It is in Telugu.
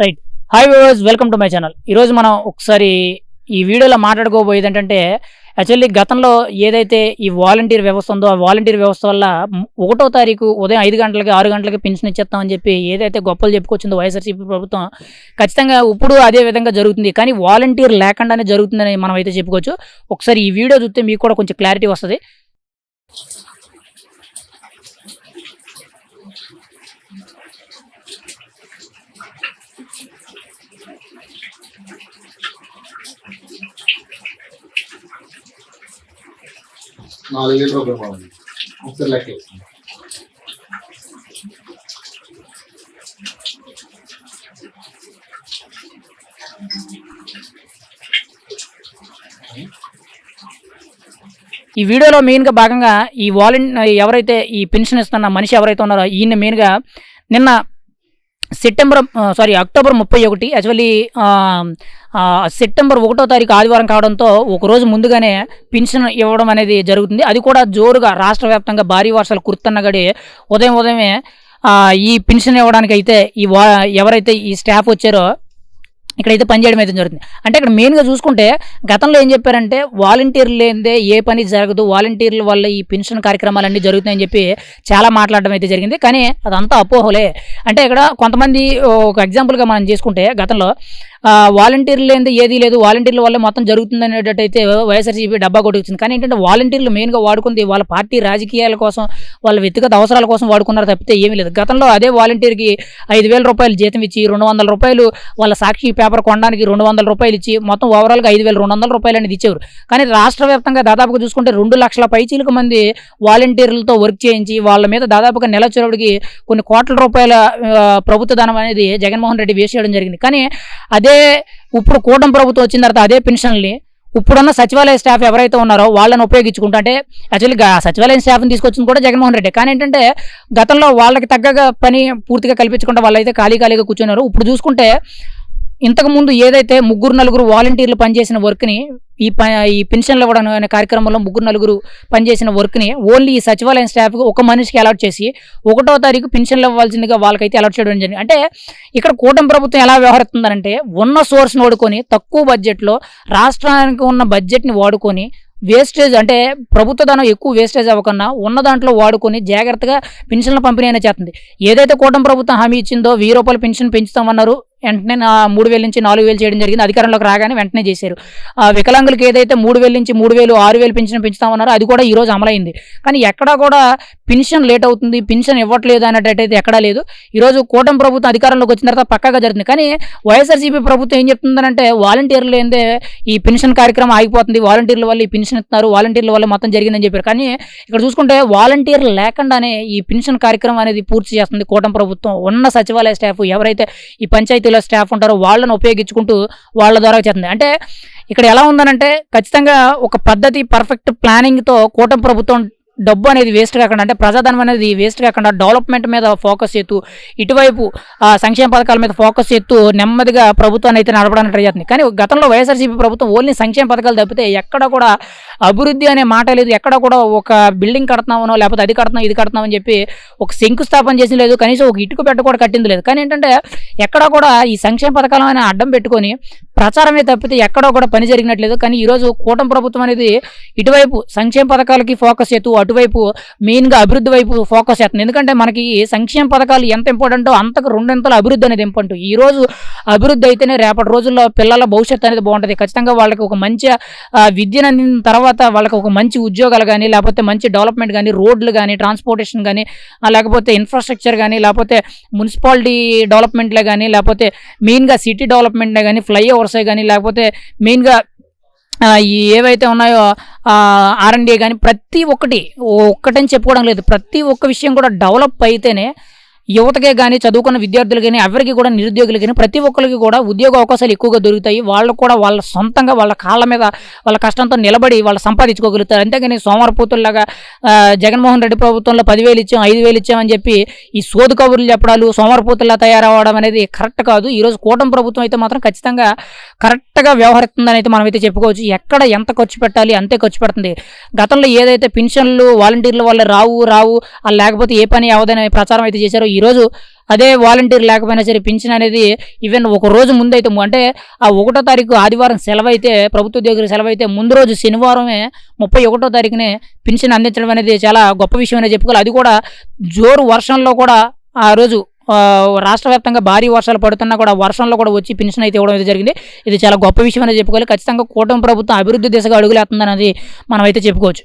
Right hi viewers welcome to my channel ఈరోజు మనం ఒకసారి ఈ వీడియోలో మాట్లాడుకోబోయేది ఏంటంటే యాక్చువల్లీ గతంలో ఏదైతే ఈ వాలంటీర్ వ్యవస్థ ఉందో ఆ వాలంటీర్ వ్యవస్థ వల్ల ఒకటో తారీఖు ఉదయం ఐదు గంటలకి ఆరు గంటలకి పెన్షన్ ఇచ్చేస్తామని చెప్పి ఏదైతే గొప్పలు చెప్పుకొచ్చిందో వైఎస్ఆర్సీపీ ప్రభుత్వం ఖచ్చితంగా ఇప్పుడు అదే విధంగా జరుగుతుంది. కానీ వాలంటీర్ లేకుండానే జరుగుతుందని మనం అయితే చెప్పుకోవచ్చు. ఒకసారి ఈ వీడియో చూస్తే మీకు కూడా కొంచెం క్లారిటీ వస్తుంది. నాలుగు లీటర్ రూపాయలు ఒకసారి లెక్క ఈ వీడియోలో మెయిన్గా భాగంగా ఈ వాలంటీ ఎవరైతే ఈ పెన్షన్ ఇస్తున్న మనిషి ఎవరైతే ఉన్నారో ఈయన మెయిన్గా నిన్న సెప్టెంబర్ సారీ అక్టోబర్ ముప్పై ఒకటి యాక్చువల్లీ సెప్టెంబర్ ఒకటో తారీఖు ఆదివారం కావడంతో ఒకరోజు ముందుగానే పెన్షన్ ఇవ్వడం అనేది జరుగుతుంది. అది కూడా జోరుగా రాష్ట్ర వ్యాప్తంగా భారీ వర్షాలు కురుతున్నగడి ఉదయం ఉదయమే ఈ పెన్షన్ ఇవ్వడానికి అయితే ఈ వా ఎవరైతే ఈ స్టాఫ్ వచ్చారో ఇక్కడైతే పనిచేయడం అయితే జరుగుతుంది. అంటే ఇక్కడ మెయిన్గా చూసుకుంటే గతంలో ఏం చెప్పారంటే వాలంటీర్లు లేనిదే ఏ పని జరగదు వాలంటీర్ల వల్ల ఈ పెన్షన్ కార్యక్రమాలన్నీ జరుగుతాయని చెప్పి చాలా మాట్లాడడం అయితే జరిగింది. కానీ అదంతా అపోహలే. అంటే ఇక్కడ కొంతమంది ఒక ఎగ్జాంపుల్గా మనం చేసుకుంటే గతంలో వాలంటీర్లు లేనిదే ఏదీ లేదు. వాలంటీర్ల వల్ల మొత్తం జరుగుతుంది అనేటట్టయితే వైఎస్ఆర్సీపీ డబ్బా కొట్టుకొచ్చింది కానీ ఏంటంటే వాలంటీర్లు మెయిన్గా వాడుకుంది వాళ్ళ పార్టీ రాజకీయాల కోసం వాళ్ళ వ్యక్తిగత అవసరాల కోసం వాడుకున్నారు తప్పితే ఏమీ లేదు. గతంలో అదే వాలంటీర్కి ఐదు వేల రూపాయలు జీతం ఇచ్చి రెండు వందల రూపాయలు వాళ్ళ సాక్షి పేపర్ కొనడానికి రెండు వందల రూపాయలు ఇచ్చి మొత్తం ఓవరాల్గా ఐదు వేల రెండు వందల రూపాయలు అనేది ఇచ్చేవారు. కానీ రాష్ట్ర వ్యాప్తంగా దాదాపుగా చూసుకుంటే రెండు లక్షల పైచీలకు మంది వాలంటీర్లతో వర్క్ చేయించి వాళ్ళ మీద దాదాపుగా నెల కొన్ని కోట్ల రూపాయల ప్రభుత్వ ధనం అనేది జగన్మోహన్ రెడ్డి వేసేయడం జరిగింది. కానీ అదే ఇప్పుడు కూటమి ప్రభుత్వం వచ్చిన తర్వాత అదే పెన్షన్ని ఇప్పుడున్న సచివాలయ స్టాఫ్ ఎవరైతే ఉన్నారో వాళ్ళని ఉపయోగించుకుంటా అంటే యాక్చువల్లీ సచివాలయం స్టాఫ్ని తీసుకొచ్చింది కూడా జగన్మోహన్ రెడ్డి. కానీ ఏంటంటే గతంలో వాళ్ళకి తగ్గ పని పూర్తిగా కల్పించకుండా వాళ్ళైతే ఖాళీ ఖాళీగా కూర్చున్నారు. ఇప్పుడు చూసుకుంటే ఇంతకు ముందు ఏదైతే ముగ్గురు నలుగురు వాలంటీర్లు పనిచేసిన వర్క్ని ఈ ప ఈ పెన్షన్లు ఇవ్వడం అనే కార్యక్రమంలో ముగ్గురు నలుగురు పనిచేసిన వర్క్ని ఓన్లీ ఈ సచివాలయం స్టాఫ్కి ఒక మనిషికి అలాట్ చేసి ఒకటో తారీఖు పెన్షన్లు ఇవ్వాల్సిందిగా వాళ్ళకైతే అలాట్ చేయడం జరిగింది. అంటే ఇక్కడ కూటమి ప్రభుత్వం ఎలా వ్యవహరిస్తుందంటే ఉన్న సోర్స్ని వాడుకొని తక్కువ బడ్జెట్లో రాష్ట్రానికి ఉన్న బడ్జెట్ని వాడుకొని వేస్టేజ్ అంటే ప్రభుత్వ ధనం ఎక్కువ వేస్టేజ్ అవ్వకుండా ఉన్న దాంట్లో వాడుకొని జాగ్రత్తగా పెన్షన్ల పంపిణీ అయినా చేస్తుంది. ఏదైతే కూటమి ప్రభుత్వం హామీ ఇచ్చిందో వెయ్యి రూపాయలు పెన్షన్ పెంచుతామన్నారు వెంటనే నా మూడు వేల నుంచి నాలుగు వేలు చేయడం జరిగింది. అధికారంలోకి రాగానే వెంటనే చేశారు. ఆ వికలాంగులకు ఏదైతే మూడు వేల నుంచి మూడు వేలు ఆరు వేలు పెన్షన్ పెంచుతామన్నారో అది కూడా ఈ రోజు అమలైంది. కానీ ఎక్కడా కూడా పెన్షన్ లేట్ అవుతుంది పెన్షన్ ఇవ్వట్లేదు అనేటట్టయితే ఎక్కడా లేదు. ఈరోజు కూటమి ప్రభుత్వం అధికారంలోకి వచ్చిన తర్వాత పక్కగా జరుగుతుంది. కానీ వైఎస్ఆర్సీపీ ప్రభుత్వం ఏం చెప్తుందంటే వాలంటీర్లు ఏందే ఈ పెన్షన్ కార్యక్రమం ఆగిపోతుంది. వాలంటీర్ల వల్ల ఈ పెన్షన్ ఇస్తున్నారు. వాలంటీర్ల వల్ల మొత్తం జరిగిందని చెప్పారు. కానీ ఇక్కడ చూసుకుంటే వాలంటీర్లు లేకుండానే ఈ పెన్షన్ కార్యక్రమం అనేది పూర్తి చేస్తుంది కూటమి ప్రభుత్వం. ఉన్న సచివాలయ స్టాఫ్ ఎవరైతే ఈ పంచాయతీలు స్టాఫ్ ఉంటారో వాళ్ళని ఉపయోగించుకుంటూ వాళ్ళ ద్వారా చేస్తుంది. అంటే ఇక్కడ ఎలా ఉందనంటే ఖచ్చితంగా ఒక పద్ధతి పర్ఫెక్ట్ ప్లానింగ్తో కూటమి ప్రభుత్వం డబ్బు అనేది వేస్ట్ కాకుండా అంటే ప్రజాధనం అనేది వేస్ట్ కాకుండా డెవలప్మెంట్ మీద ఫోకస్ చేస్తూ ఇటువైపు ఆ, సంక్షేమ పథకాల మీద ఫోకస్ చేస్తూ నెమ్మదిగా ప్రభుత్వాన్ని అయితే నడపడానికి ట్రై చేస్తుంది. కానీ గతంలో వైఎస్ఆర్సీపీ ప్రభుత్వం ఓన్లీ సంక్షేమ పథకాలు తప్పితే ఎక్కడ కూడా అభివృద్ధి అనే మాట లేదు. ఎక్కడ కూడా ఒక బిల్డింగ్ కడుతున్నామనో లేకపోతే అది కడుతున్నాం ఇది కడుతున్నాం అని చెప్పి ఒక శంకుస్థాపన చేసి లేదు. కనీసం ఒక ఇటుకు పెట్ట కూడా కట్టింది లేదు. కానీ ఏంటంటే ఎక్కడ కూడా ఈ సంక్షేమ పథకాలను అడ్డం పెట్టుకొని ప్రచారమే తప్పితే ఎక్కడో కూడా పని జరిగినట్లేదు. కానీ ఈరోజు కూటమి ప్రభుత్వం అనేది ఇటువైపు సంక్షేమ పథకాలకి ఫోకస్ చేస్తూ అటువైపు మెయిన్గా అభివృద్ధి వైపు ఫోకస్ చేస్తుంది. ఎందుకంటే మనకి సంక్షేమ పథకాలు ఎంత ఇంపార్టెంటో అంతకు రెండింతల అభివృద్ధి అనేది ఇంపార్టెంట్. ఈ రోజు అభివృద్ధి అయితేనే రేపటి రోజుల్లో పిల్లల భవిష్యత్తు అనేది బాగుంటుంది. ఖచ్చితంగా వాళ్ళకి ఒక మంచి విద్యను అందిన తర్వాత వాళ్ళకి ఒక మంచి ఉద్యోగాలు కానీ లేకపోతే మంచి డెవలప్మెంట్ కానీ రోడ్లు కానీ ట్రాన్స్పోర్టేషన్ కానీ లేకపోతే ఇన్ఫ్రాస్ట్రక్చర్ కానీ లేకపోతే మున్సిపాలిటీ డెవలప్మెంట్లే కానీ లేకపోతే మెయిన్గా సిటీ డెవలప్మెంట్లే కానీ ఫ్లైఓవర్సే కానీ లేకపోతే మెయిన్గా ఈ ఏవైతే ఉన్నాయో ఆర్ఎండి కానీ ప్రతి ఒక్కటి ఒక్కటని చెప్పుకోవడం లేదు. ప్రతి ఒక్క విషయం కూడా డెవలప్ అయితేనే యువతకే కానీ చదువుకున్న విద్యార్థులు కానీ ఎవరికి కూడా నిరుద్యోగులు కానీ ప్రతి ఒక్కరికి కూడా ఉద్యోగ అవకాశాలు ఎక్కువగా దొరుకుతాయి. వాళ్ళు కూడా వాళ్ళ సొంతంగా వాళ్ళ కాళ్ళ మీద వాళ్ళ కష్టంతో నిలబడి వాళ్ళు సంపాదించుకోగలుగుతారు. అంతేగాని సోమరపోతుల్లాగా జగన్మోహన్ రెడ్డి ప్రభుత్వంలో పదివేలు ఇచ్చాం ఐదు వేలు ఇచ్చామని చెప్పి ఈ సోదు కబుర్లు చెప్పడాలు సోమరపోతుల్లా తయారవడం అనేది కరెక్ట్ కాదు. ఈరోజు కూటమి ప్రభుత్వం అయితే మాత్రం ఖచ్చితంగా కరెక్ట్గా వ్యవహరిస్తుందని అయితే మనమైతే చెప్పుకోవచ్చు. ఎక్కడ ఎంత ఖర్చు పెట్టాలి అంతే ఖర్చు పెడుతుంది. గతంలో ఏదైతే పెన్షన్లు వాలంటీర్ల వల్ల రావు రావు లేకపోతే ఏ పని అవదనే ప్రచారం అయితే చేశారో ఈరోజు అదే వాలంటీర్ లేకపోయినా సరే పింఛన్ అనేది ఈవెన్ ఒక రోజు ముందు అయితే అంటే ఆ ఒకటో తారీఖు ఆదివారం సెలవు అయితే ప్రభుత్వ ఉద్యోగుల సెలవు అయితే ముందు రోజు శనివారమే ముప్పై ఒకటో తారీఖునే పింఛన్ అందించడం అనేది చాలా గొప్ప విషయం అనేది చెప్పుకోవాలి. అది కూడా జోరు వర్షంలో కూడా ఆ రోజు రాష్ట్ర వ్యాప్తంగా భారీ వర్షాలు పడుతున్నా కూడా వర్షంలో కూడా వచ్చి పెన్షన్ అయితే ఇవ్వడం అయితే జరిగింది. ఇది చాలా గొప్ప విషయం అనేది చెప్పుకోవాలి. ఖచ్చితంగా కూటమి ప్రభుత్వం అభివృద్ధి దిశగా అడుగులేస్తుందన్నది మనం అయితే చెప్పుకోవచ్చు.